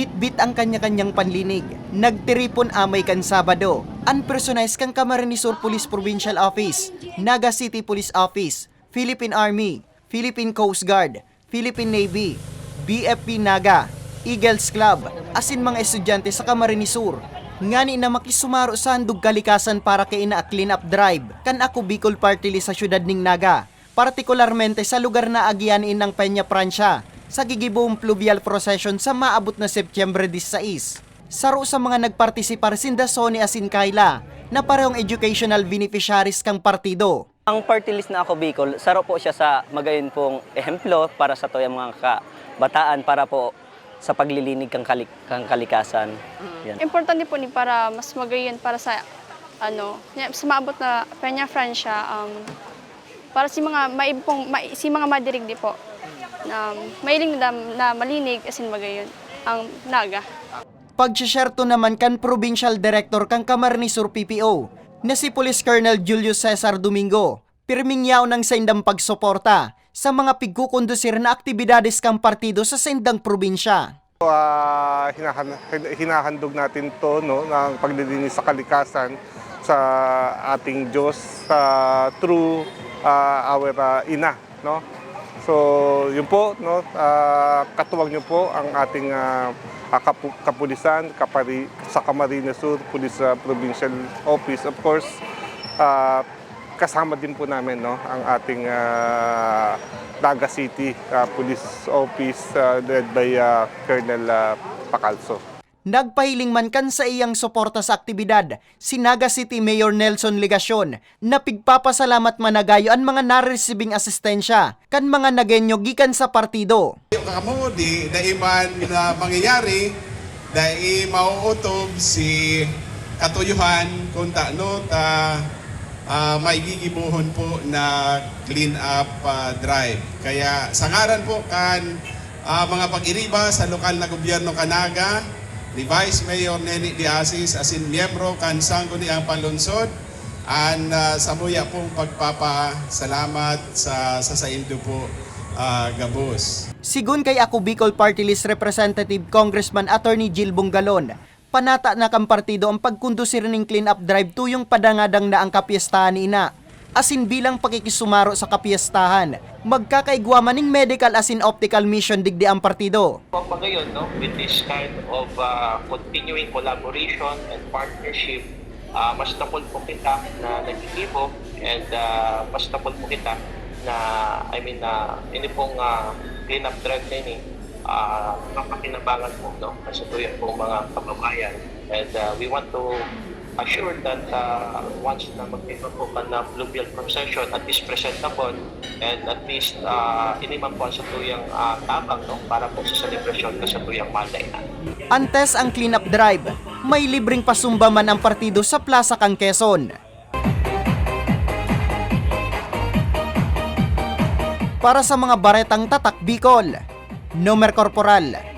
Bit-bit ang kanya-kanyang panlinig. Nagtiripon amay kan Sabado. Unpersonized kang Camarines Police Provincial Office, Naga City Police Office, Philippine Army, Philippine Coast Guard, Philippine Navy, BFP Naga, Eagles Club, asin mga estudyante sa Camarines Sur. Ngani na makisumaro sa handog kalikasan para kay ina clean up drive kan ako Bicol Party List sa syudad ning Naga. Partikularmente sa lugar na agyanin ng Peña Francia sa gigibong pluvial procession sa maabot na Setyembre 16. Saro sa mga nagpartisipar sinda Sony asin Kayla na parehong educational beneficiaries kang partido. Ang party list na ako Bicol, saro po siya sa magayon pong ehemplo para sa toyang mga kabataan para po sa paglilinig kang, kalik, kang kalikasan. Yan. Importante po ni para mas magayon para sa ano, sa maabot na Peña Francia um, para si mga maibong ma, si mga madirig di po na mailing na, na malinig asin magayon ang naga. Pagsisyerto naman kan Provincial Director kang Camarines Sur PPO na si Police Colonel Julius Cesar Domingo. Pirming yaw ng sendang pagsuporta sa mga pigkukondusir na aktibidades kang partido sa sendang probinsya. Ah, hinahan- hin- hinahandog natin to no ng paglilinis sa kalikasan sa ating Diyos sa through ah, our ah, ina no so yun po no? Ah, katuwag niyo po ang ating ah, kapu- kapulisan kapari sa Camarines Sur Police ah, Provincial Office of course. Ah, kasama din po namin no? Ang ating ah, Naga City ah, Police Office ah, led by ah, Colonel ah, Pacalso. Nagpahiling man kan sa iyang suporta sa aktibidad si Naga City Mayor Nelson Legasyon na pigpapasalamat managayo ang mga naresibing asistensya kan mga nagenyo gikan sa partido. kamo di daiman na mangyayari dai mauutob si katuyuhan kung no ta ah, may gigibuhon po na clean up ah, drive. Kaya sa ngaran po kan ah, mga pag-iriba sa lokal na gobyerno Kanaga, ni Vice Mayor Neni Diasis asin miyembro kan sangko ni ang panlunsod an ah, samuya pong pagpapasalamat sa sa saindo po ah, gabos. Sigun kay ako Bicol Party List Representative Congressman Attorney Jill Bungalon, panata na kang partido ang pagkundusir ng clean up drive tuyong padangadang na ang kapiestahan ni ina. Asin bilang pakikisumaro sa kapiestahan, magkakaigwaman ng medical asin optical mission digdi ang partido. pa ngayon no? With this kind of uh, continuing collaboration and partnership uh, mas napol po kita na nagkikibo and uh, mas napol po kita na I mean na ini pong uh, clean up drive na ini uh, kapakinabangan po no? Sa tuyan po mga kababayan. And uh, we want to assure that uh, once na magkita po ka na fluvial procession at least presentable and at least uh, iniman po sa tuyang uh, tabang no, para po sa celebration ka sa tuyang Monday na. Antes ang clean up drive, may libreng pasumba man ang partido sa Plaza Kang Quezon. Para sa mga baretang tatak Bicol, Nomer Corporal,